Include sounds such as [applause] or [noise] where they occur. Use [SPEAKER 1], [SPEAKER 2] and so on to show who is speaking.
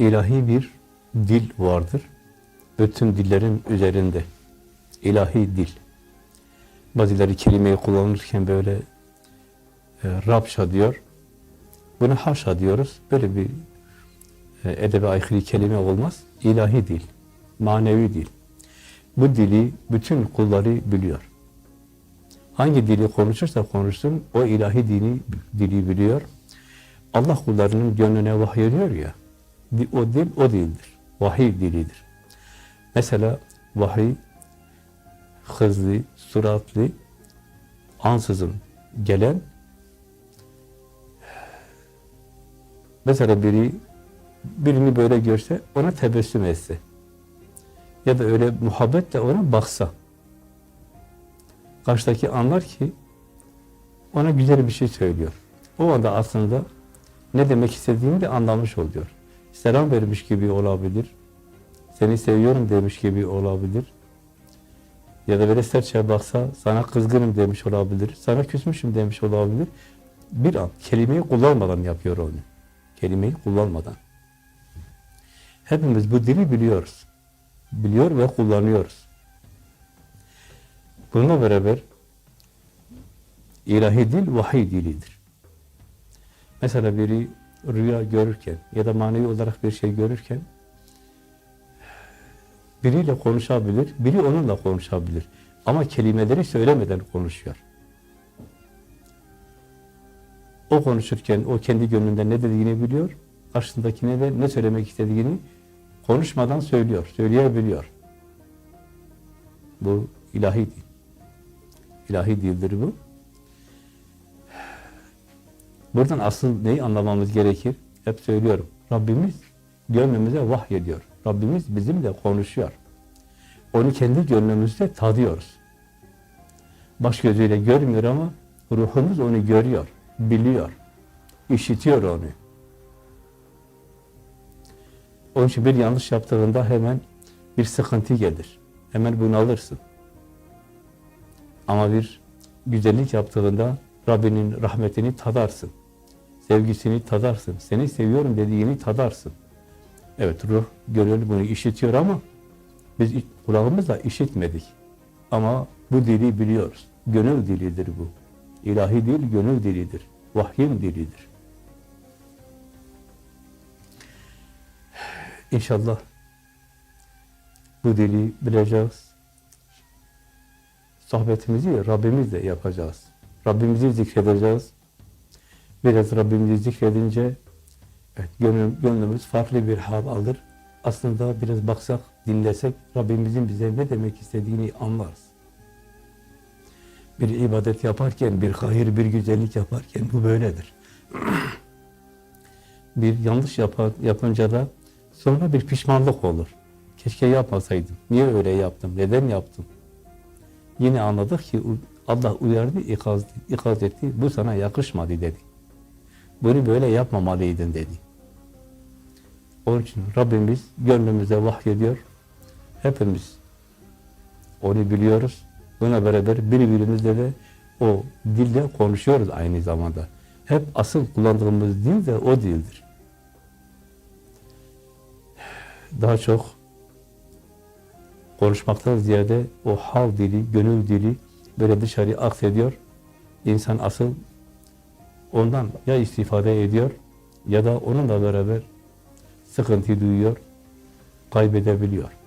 [SPEAKER 1] ilahi bir dil vardır. Bütün dillerin üzerinde. ilahi dil. Bazıları kelimeyi kullanırken böyle e, Rabşa diyor. Buna haşa diyoruz. Böyle bir e, edebe aykırı kelime olmaz. İlahi dil. Manevi dil. Bu dili bütün kulları biliyor. Hangi dili konuşursa konuşsun o ilahi dini dili biliyor. Allah kullarının gönlüne vahyediyor ya. O dil o dildir. Vahiy dilidir. Mesela vahiy hızlı, süratli, ansızın gelen mesela biri birini böyle görse ona tebessüm etse ya da öyle muhabbetle ona baksa karşıdaki anlar ki ona güzel bir şey söylüyor. O anda aslında ne demek istediğini de anlamış oluyor. Selam vermiş gibi olabilir. Seni seviyorum demiş gibi olabilir. Ya da böyle sertçe baksa sana kızgınım demiş olabilir. Sana küsmüşüm demiş olabilir. Bir an kelimeyi kullanmadan yapıyor onu. Kelimeyi kullanmadan. Hepimiz bu dili biliyoruz. Biliyor ve kullanıyoruz. Bununla beraber ilahi dil vahiy dilidir. Mesela biri rüya görürken ya da manevi olarak bir şey görürken biriyle konuşabilir, biri onunla konuşabilir. Ama kelimeleri söylemeden konuşuyor. O konuşurken o kendi gönlünde ne dediğini biliyor, karşısındakine de ne söylemek istediğini konuşmadan söylüyor, söyleyebiliyor. Bu ilahi dil. İlahi dildir bu. Buradan asıl neyi anlamamız gerekir? Hep söylüyorum. Rabbimiz gönlümüze vahyediyor. Rabbimiz bizimle konuşuyor. Onu kendi gönlümüzde tadıyoruz. Baş gözüyle görmüyor ama ruhumuz onu görüyor, biliyor, işitiyor onu. Onun için bir yanlış yaptığında hemen bir sıkıntı gelir. Hemen bunalırsın. Ama bir güzellik yaptığında Rabbinin rahmetini tadarsın. Sevgisini tadarsın. Seni seviyorum dediğini tadarsın. Evet ruh, gönül bunu işitiyor ama biz kulağımızla işitmedik. Ama bu dili biliyoruz. Gönül dilidir bu. İlahi dil gönül dilidir. Vahyin dilidir. İnşallah bu dili bileceğiz. Sohbetimizi Rabbimizle yapacağız. Rabbimizi zikredeceğiz. Biraz Rabbimizi zikredince evet, gönlüm, gönlümüz farklı bir hal alır. Aslında biraz baksak, dinlesek Rabbimizin bize ne demek istediğini anlarız. Bir ibadet yaparken, bir hayır, bir güzellik yaparken bu böyledir. [clears throat] bir yanlış yapan, yapınca da sonra bir pişmanlık olur. Keşke yapmasaydım. Niye öyle yaptım? Neden yaptım? Yine anladık ki Allah uyardı, ikaz, ikaz etti. Bu sana yakışmadı dedi. Bunu böyle yapmamalıydın dedi. Onun için Rabbimiz gönlümüze vahyediyor. Hepimiz onu biliyoruz. Buna beraber birbirimizle de o dilde konuşuyoruz aynı zamanda. Hep asıl kullandığımız dil de o dildir. Daha çok konuşmaktan ziyade o hal dili, gönül dili böyle dışarıya aksediyor. İnsan asıl ondan ya istifade ediyor ya da onunla beraber sıkıntı duyuyor, kaybedebiliyor.